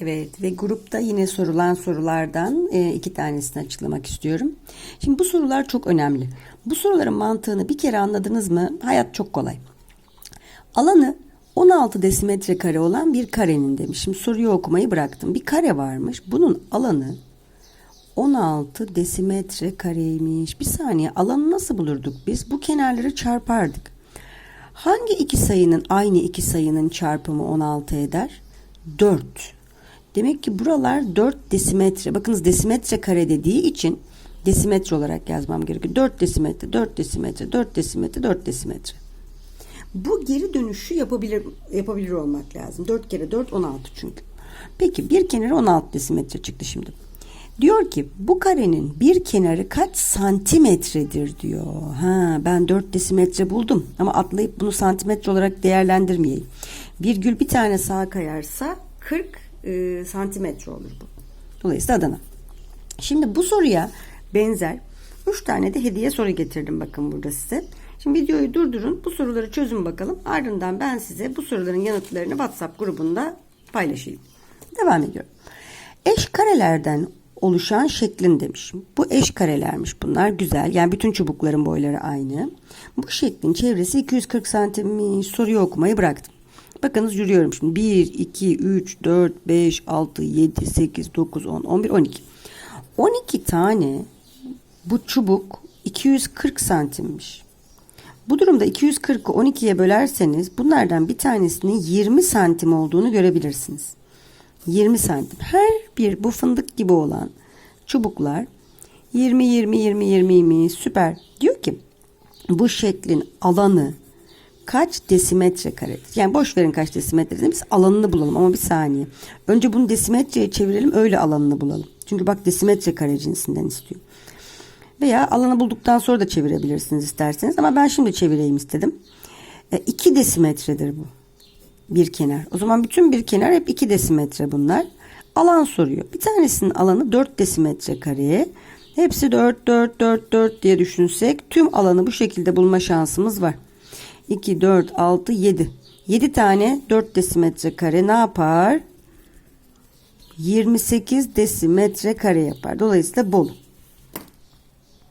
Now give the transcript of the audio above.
Evet ve grupta yine sorulan sorulardan e, iki tanesini açıklamak istiyorum. Şimdi bu sorular çok önemli. Bu soruların mantığını bir kere anladınız mı hayat çok kolay. Alanı 16 desimetre kare olan bir karenin demiş. Şimdi soruyu okumayı bıraktım. Bir kare varmış. Bunun alanı 16 desimetre kareymiş. Bir saniye alanı nasıl bulurduk biz? Bu kenarları çarpardık. Hangi iki sayının aynı iki sayının çarpımı 16 eder? 4. Demek ki buralar 4 desimetre. Bakınız desimetre kare dediği için desimetre olarak yazmam gerekiyor. 4 desimetre, 4 desimetre, 4 desimetre, 4 desimetre. Bu geri dönüşü yapabilir yapabilir olmak lazım. 4 kere 4 16 çünkü. Peki bir kenarı 16 desimetre çıktı şimdi. Diyor ki bu karenin bir kenarı kaç santimetredir diyor. Ha ben 4 desimetre buldum ama atlayıp bunu santimetre olarak değerlendirmeyeyim. Virgül bir tane sağa kayarsa 40 e, santimetre olur bu. Dolayısıyla Adana. Şimdi bu soruya benzer 3 tane de hediye soru getirdim bakın burada size. Şimdi videoyu durdurun. Bu soruları çözün bakalım. Ardından ben size bu soruların yanıtlarını WhatsApp grubunda paylaşayım. Devam ediyorum. Eş karelerden oluşan şeklin demiş. Bu eş karelermiş bunlar. Güzel. Yani bütün çubukların boyları aynı. Bu şeklin çevresi 240 santimmiş. Soruyu okumayı bıraktım. Bakınız yürüyorum şimdi. 1, 2, 3, 4, 5, 6, 7, 8, 9, 10, 11, 12. 12 tane bu çubuk 240 santimmiş. Bu durumda 240'ı 12'ye bölerseniz bunlardan bir tanesinin 20 santim olduğunu görebilirsiniz. 20 santim. Her bir bu fındık gibi olan çubuklar 20 20 20 20 20 süper. Diyor ki bu şeklin alanı kaç desimetre karedir? Yani boş verin kaç desimetre. Biz alanını bulalım ama bir saniye. Önce bunu desimetreye çevirelim öyle alanını bulalım. Çünkü bak desimetre kare cinsinden istiyor. Veya alanı bulduktan sonra da çevirebilirsiniz isterseniz. Ama ben şimdi çevireyim istedim. 2 desimetredir bu. Bir kenar. O zaman bütün bir kenar hep 2 desimetre bunlar. Alan soruyor. Bir tanesinin alanı 4 desimetre kareye. Hepsi 4, 4, 4, 4 diye düşünsek tüm alanı bu şekilde bulma şansımız var. 2, 4, 6, 7. 7 tane 4 desimetre kare ne yapar? 28 desimetre kare yapar. Dolayısıyla bol.